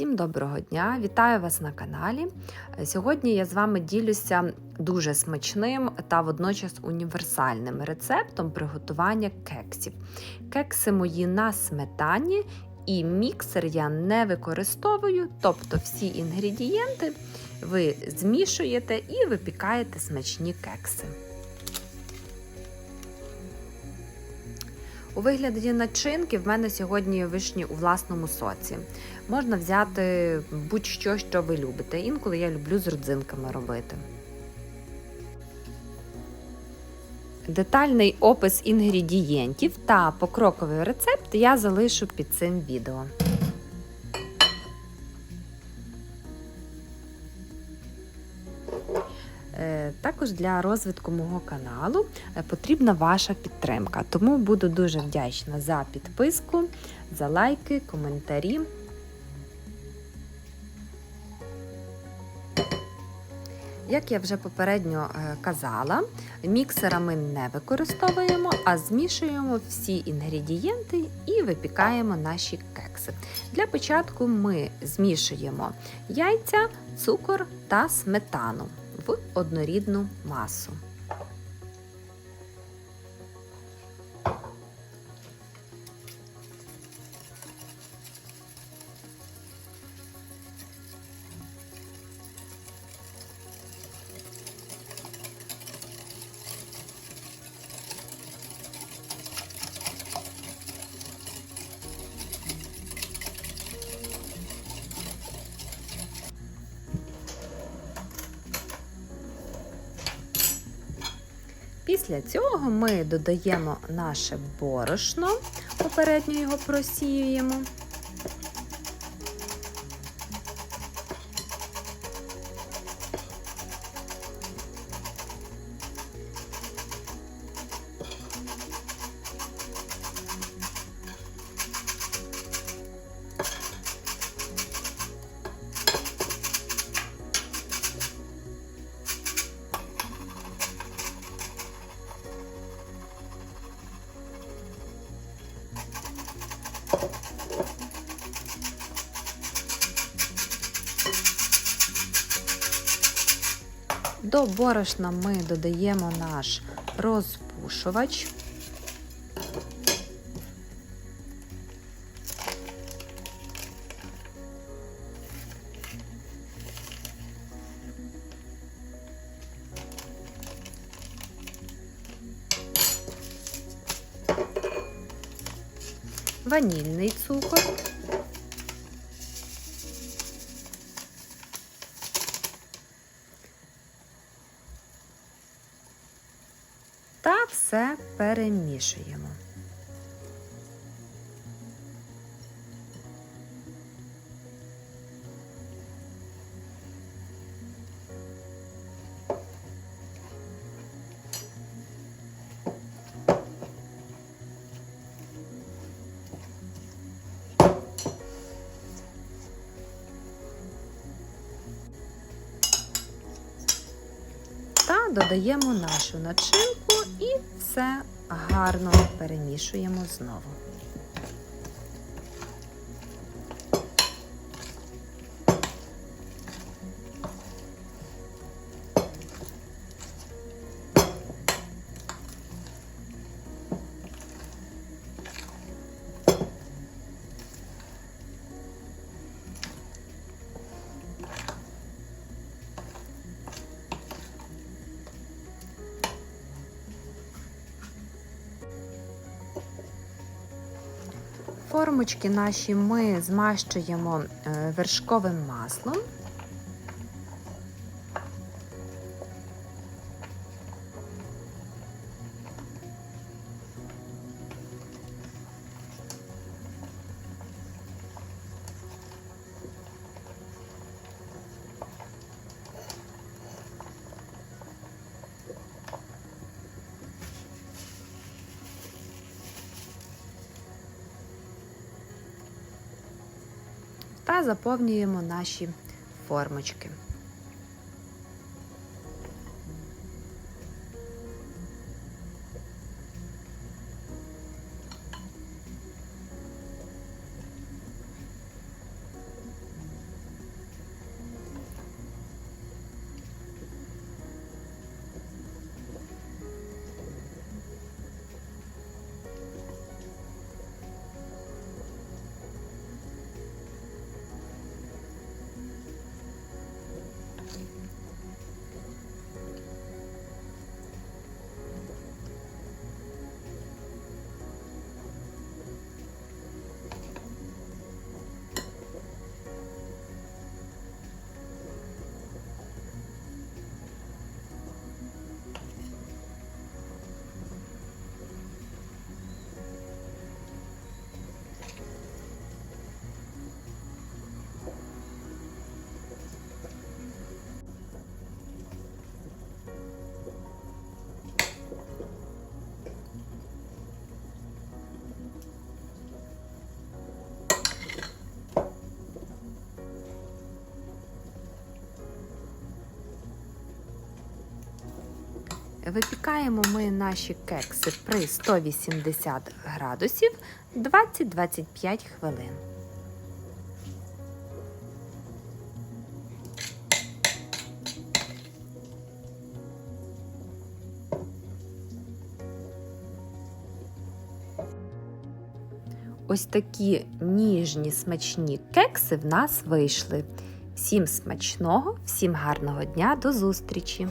Всім доброго дня! Вітаю вас на каналі. Сьогодні я з вами ділюся дуже смачним та водночас універсальним рецептом приготування кексів. Кекси мої на сметані, і міксер я не використовую, тобто всі інгредієнти ви змішуєте і випікаєте смачні кекси. У вигляді начинки в мене сьогодні вишні у власному соці. Можна взяти будь-що, що ви любите. Інколи я люблю з родзинками робити. Детальний опис інгредієнтів та покроковий рецепт я залишу під цим відео. Також для розвитку мого каналу е, потрібна ваша підтримка, тому буду дуже вдячна за підписку, за лайки, коментарі. Як я вже попередньо е, казала, міксера ми не використовуємо, а змішуємо всі інгредієнти і випікаємо наші кекси. Для початку ми змішуємо яйця, цукор та сметану в однорідну масу. Після цього ми додаємо наше борошно, попередньо його просіюємо. До борошна ми додаємо наш розпушувач. Ванільний цукор. та все перемішуємо. Та додаємо нашу начинку і все гарно перемішуємо знову. Формочки наші ми змащуємо е, вершковим маслом. Заповнюємо наші формочки. Випікаємо ми наші кекси при 180 градусів 20-25 хвилин. Ось такі ніжні смачні кекси в нас вийшли. Всім смачного, всім гарного дня, до зустрічі!